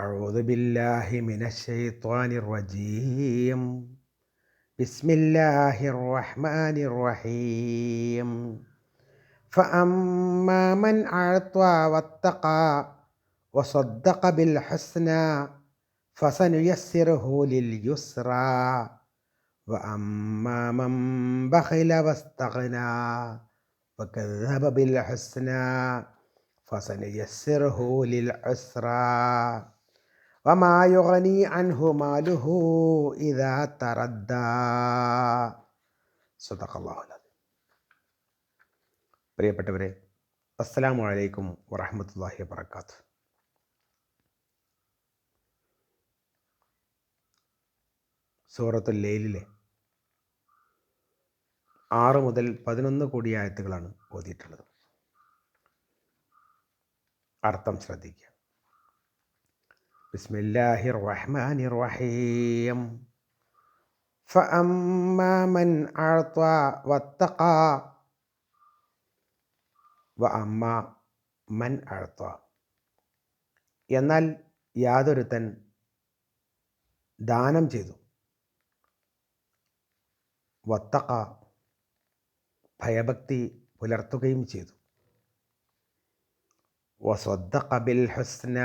أعوذ بالله من الشيطان الرجيم. بسم الله الرحمن الرحيم. فأما من أعطى واتقى وصدق بالحسنى فسنيسره لليسرى. وأما من بخل واستغنى وكذب بالحسنى فسنيسره للعسرى. വമായുഹനി അൻഹു മാലുഹു ഇതാ തറദ്ദ. പ്രിയപ്പെട്ടവരെ അസ്സലാമു അലൈക്കും വറഹമത്തല്ലാഹി വബർക്കാത്ത് സൂറത്തുൽ ലൈലിലെ ആറ് മുതൽ പതിനൊന്ന് കോടി ആയത്തുകളാണ് ഓതിയിട്ടുള്ളത്. അർത്ഥം ശ്രദ്ധിക്കുക. ബിസ്മില്ലാഹി റഹ്മാനി റഹീം فأما من أعطى واتقى وأما من أعطى എന്നാൽ യാതൊരുത്തൻ ദാനം ചെയ്തു വത്തക്ക ഭയഭക്തി പുലർത്തുകയും ചെയ്തു വസദ്ദഖ ബിൽ ഹുസ്ന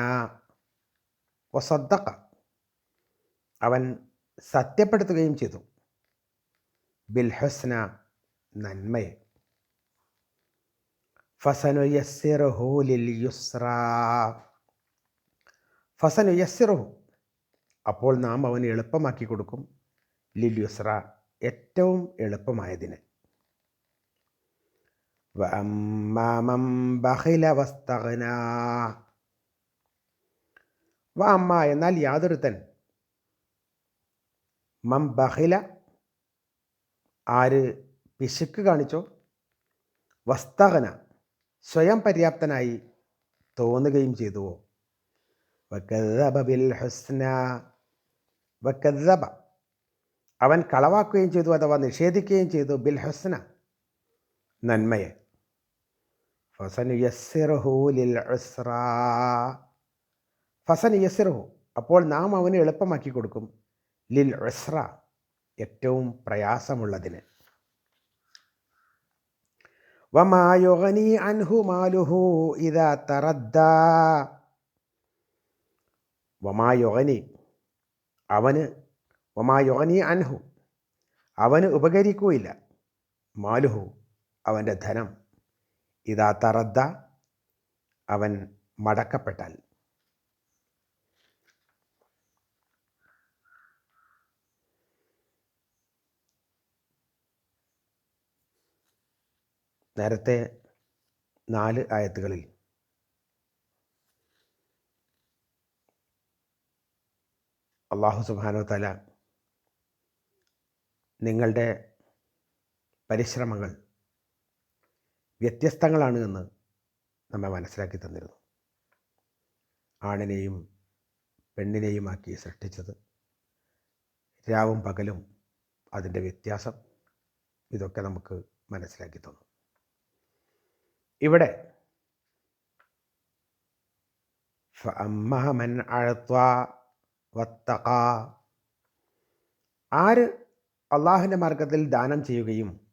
വസദ്ദഖ അവൻ സത്യപ്പെടുത്തുകയും ചെയ്തു. ബിൽഹസ്ന നന്മയെ. ഫസനുയസ്സിറുഹു അപ്പോൾ നാം അവന് എളുപ്പമാക്കി കൊടുക്കും. ലിൽ യുസ്ര ഏറ്റവും എളുപ്പമായതിന്. വഅമ്മാമം ബഖില വസ്തഗ്ന അമ്മ എന്നാൽ യാതൊരുത്തൻ മം ബഹില. ആര് പിശുക്ക് കാണിച്ചോ? വസ്തകന സ്വയം പര്യാപ്തനായി തോന്നുകയും ചെയ്തുവോ? ബിൽ ഹുസ്ന. വക്കദബ അവൻ കളവാക്കുകയും ചെയ്തു അഥവാ നിഷേധിക്കുകയും ചെയ്തു ബിൽ ഹുസ്ന. നന്മയെ. ഫസനു യസ്സിറഹു ലിൽ ഉസ്ര. ഫസൻ യസ്സിറഹു അപ്പോൾ നാം അവന് എളുപ്പമാക്കി കൊടുക്കും. ലിൽ ഉസ്ര ഏറ്റവും പ്രയാസമുള്ളതിന്. വമായുഗനി അൻഹു മാലുഹു ഇതാ തറദ്ദ. വമായുഗനി അവന് വമായുഗനി അൻഹു അവന് ഉപകരിക്കുകയില്ല മാലുഹു അവന്റെ ധനം. ഇതാ തറദ്ദ അവൻ മടക്കപ്പെട്ടാൽ. നേരത്തെ നാല് ആയത്തുകളിൽ. അള്ളാഹു സുബാനോ തല നിങ്ങളുടെ പരിശ്രമങ്ങൾ വ്യത്യസ്തങ്ങളാണ് എന്ന് നമ്മെ മനസ്സിലാക്കി തന്നിരുന്നു. ആണിനെയും പെണ്ണിനെയുമാക്കി സൃഷ്ടിച്ചത് രാവും പകലും അതിന്റെ വ്യത്യാസം ഇതൊക്കെ നമുക്ക് മനസ്സിലാക്കി തന്നു. ഇവിടെ. അഴത്വ വത്തക ആര് അള്ളാഹുവിന്റെ മാർഗത്തിൽ ദാനം ചെയ്യുകയും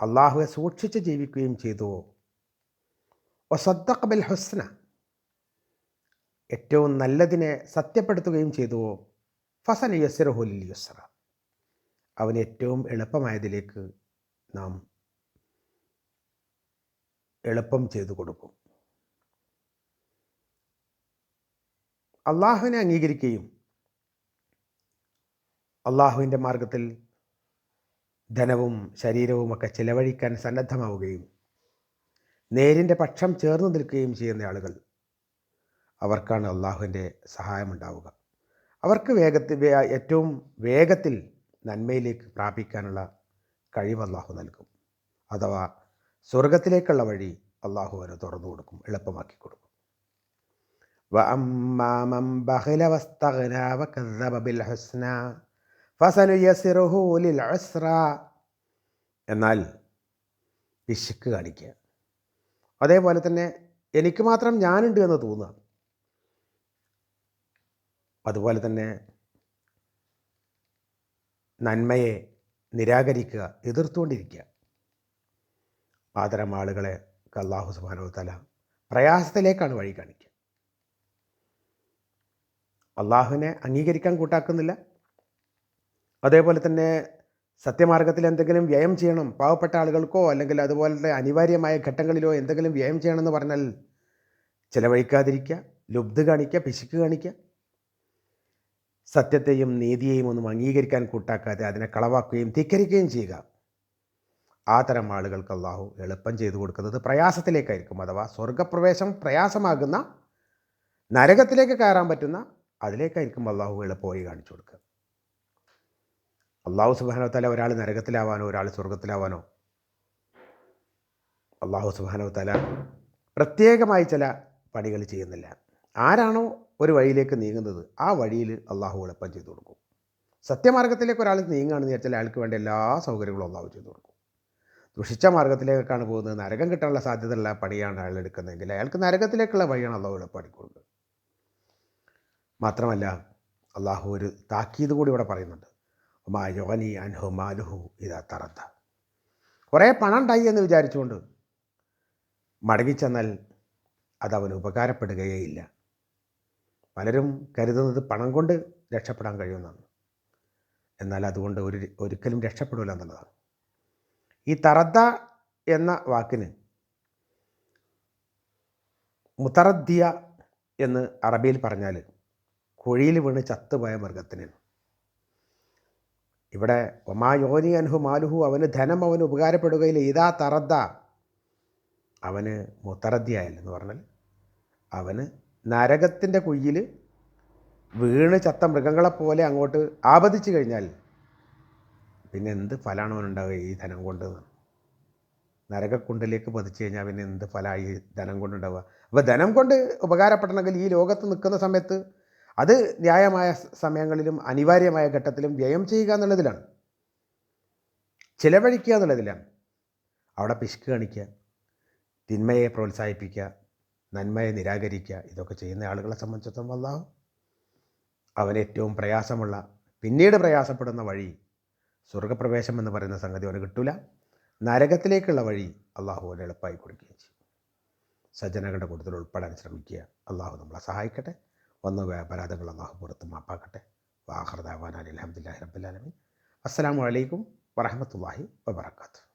അള്ളാഹുവെ സൂക്ഷിച്ച് ജീവിക്കുകയും ചെയ്തുവോ? ഒസദ്ദഖ് ബിൽ ഹുസ്ന. ഏറ്റവും നല്ലതിനെ സത്യപ്പെടുത്തുകയും ചെയ്തുവോ? ഫസൻ യസ്രഹുൽ യുസ്ര. അവന് ഏറ്റവും എളുപ്പമായതിലേക്ക് നാം എളുപ്പം ചെയ്തു കൊടുക്കും. അള്ളാഹുവിനെ അംഗീകരിക്കുകയും അള്ളാഹുവിന്റെ മാർഗത്തിൽ ധനവും ശരീരവുമൊക്കെ ചിലവഴിക്കാൻ സന്നദ്ധമാവുകയും നേരിന്റെ പക്ഷം ചേർന്ന് നിൽക്കുകയും ചെയ്യുന്ന ആളുകൾ അവർക്കാണ് അള്ളാഹുവിന്റെ സഹായമുണ്ടാവുക. അവർക്ക് വേഗത്തിൽ ഏറ്റവും വേഗത്തിൽ നന്മയിലേക്ക് പ്രാപിക്കാനുള്ള കഴിവ് അള്ളാഹു നൽകും. അഥവാ സ്വർഗത്തിലേക്കുള്ള വഴി അള്ളാഹു അവന് തുറന്നു കൊടുക്കും എളുപ്പമാക്കി കൊടുക്കും. എന്നാൽ പിശുക്ക് കാണിക്കുക. അതേപോലെ തന്നെ എനിക്ക് മാത്രം ഞാനുണ്ട് എന്ന് തോന്നുക. അതുപോലെ തന്നെ നന്മയെ നിരാകരിക്കുക എതിർത്തുകൊണ്ടിരിക്കുക. ആതരം ആളുകളെ അള്ളാഹു സുബാനോ തല പ്രയാസത്തിലേക്കാണ് വഴി കാണിക്കുക. അള്ളാഹുവിനെ അംഗീകരിക്കാൻ കൂട്ടാക്കുന്നില്ല. അതേപോലെ തന്നെ സത്യമാർഗത്തിൽ എന്തെങ്കിലും വ്യയം ചെയ്യണം പാവപ്പെട്ട ആളുകൾക്കോ അല്ലെങ്കിൽ അതുപോലത്തെ അനിവാര്യമായ ഘട്ടങ്ങളിലോ എന്തെങ്കിലും വ്യയം ചെയ്യണമെന്ന് പറഞ്ഞാൽ ചിലവഴിക്കാതിരിക്കുക ലുബ്ധ കാണിക്കുക പിശുക്ക് കാണിക്കുക. സത്യത്തെയും നീതിയെയും ഒന്നും അംഗീകരിക്കാൻ കൂട്ടാക്കാതെ അതിനെ കളവാക്കുകയും ധിക്കരിക്കുകയും ചെയ്യുക. ആ തരം ആളുകൾക്ക് അള്ളാഹു എളുപ്പം ചെയ്തു കൊടുക്കുന്നത് പ്രയാസത്തിലേക്കായിരിക്കും അഥവാ സ്വർഗപ്രവേശം പ്രയാസമാകുന്ന നരകത്തിലേക്ക് കയറാൻ പറ്റുന്ന അതിലേക്കായിരിക്കും അള്ളാഹു എളുപ്പമായി കാണിച്ചു കൊടുക്കുക. അള്ളാഹു സുബാനവത്താല തല ഒരാൾ നരകത്തിലാവാനോ ഒരാൾ സ്വർഗത്തിലാവാനോ അള്ളാഹു സുബാനവത്താല തല പ്രത്യേകമായി ചില പണികൾ ചെയ്യുന്നില്ല. ആരാണോ ഒരു വഴിയിലേക്ക് നീങ്ങുന്നത് ആ വഴിയിൽ അള്ളാഹു എളുപ്പം ചെയ്തു കൊടുക്കും. സത്യമാർഗത്തിലേക്ക് ഒരാൾ നീങ്ങുകയാണെന്ന് വിചാരിച്ചാൽ അയാൾക്ക് വേണ്ട എല്ലാ സൗകര്യങ്ങളും അള്ളാഹു ചെയ്തു കൊടുക്കും. ദുഷിച്ച മാർഗത്തിലേക്കാണ് പോകുന്നത്. നരകം കിട്ടാനുള്ള സാധ്യതയുള്ള പണിയാണ് അയാൾ എടുക്കുന്നതെങ്കിൽ അയാൾക്ക് നരകത്തിലേക്കുള്ള വഴിയാണ് അള്ളാഹു എളുപ്പമാക്കി കൊടുക്കുക മാത്രമല്ല അള്ളാഹു ഒരു താക്കീത് കൂടി ഇവിടെ പറയുന്നുണ്ട്. മാ യോനി അൻഹു മാലുഹു ഇതാ തറത്ത കുറേ പണം ഉണ്ടായി എന്ന് വിചാരിച്ചുകൊണ്ട് മടങ്ങിച്ചെന്നാൽ അത് അവന് ഉപകാരപ്പെടുകയേയില്ല പലരും കരുതുന്നത് പണം കൊണ്ട് രക്ഷപ്പെടാൻ കഴിയുമെന്നാണ്. എന്നാൽ അതുകൊണ്ട് ഒരു ഒരിക്കലും രക്ഷപ്പെടില്ല എന്നുള്ളതാണ്. ഈ തറദ്ദ എന്ന വാക്കിന് മുത്തറദ്ദിയ എന്ന് അറബിയിൽ പറഞ്ഞാൽ കുഴിയിൽ വീണ് ചത്തുപോയ മൃഗത്തിനാണ് ഇവിടെ ഒമാ യോനി അൻഹു മാലുഹു അവന് ധനം അവന് ഉപകാരപ്പെടുകയില്ല. ഇതാ തറദ്ദ അവന് മുത്തറദ്ദിയായല്ലെന്ന് പറഞ്ഞാൽ അവന് നരകത്തിന്റെ കുഴിയിൽ വീണ് ചത്ത മൃഗങ്ങളെപ്പോലെ അങ്ങോട്ട് ആപതിച്ചു കഴിഞ്ഞാൽ പിന്നെ എന്ത് ഫലമാണ് അവനുണ്ടാവുക ഈ ധനം കൊണ്ട്? നരകക്കുണ്ടിലേക്ക് പതിച്ചു കഴിഞ്ഞാൽ പിന്നെ എന്ത് ഫലമായി ധനം കൊണ്ടുണ്ടാവുക അപ്പോൾ ധനം കൊണ്ട് ഉപകാരപ്പെടണമെങ്കിൽ ഈ ലോകത്ത് നിൽക്കുന്ന സമയത്ത് അത് ന്യായമായ സമയങ്ങളിലും അനിവാര്യമായ ഘട്ടത്തിലും വ്യയം ചെയ്യുക എന്നുള്ളതിലാണ്. ചിലവഴിക്കുക എന്നുള്ളതിലാണ്. അവിടെ പിശുക്ക് കാണിക്കുക തിന്മയെ പ്രോത്സാഹിപ്പിക്കുക നന്മയെ നിരാകരിക്കുക ഇതൊക്കെ ചെയ്യുന്ന ആളുകളെ സംബന്ധിച്ചിടത്തോളം വന്നാവും അവൻ ഏറ്റവും പ്രയാസമുള്ള പിന്നീട് പ്രയാസപ്പെടുന്ന വഴി സ്വർഗപ്രവേശം എന്ന് പറയുന്ന സംഗതി അവന് കിട്ടില്ല നരകത്തിലേക്കുള്ള വഴി അള്ളാഹു അവന് എളുപ്പമായി കൊടുക്കുകയും ചെയ്യും. സജ്ജനങ്ങളുടെ കൂട്ടത്തിൽ ഉൾപ്പെടാൻ ശ്രമിക്കുക. അള്ളാഹു നമ്മളെ സഹായിക്കട്ടെ. വന്ന അപരാധങ്ങൾ അള്ളാഹു പുറത്ത് മാപ്പാക്കട്ടെ. വാഹർദാവാൻ അലഹമുല്ലാ റബ്ബുലാലമീൻ അസ്സാം വലൈക്കും വറഹമത്തല്ലാഹി വബർക്കാത്തു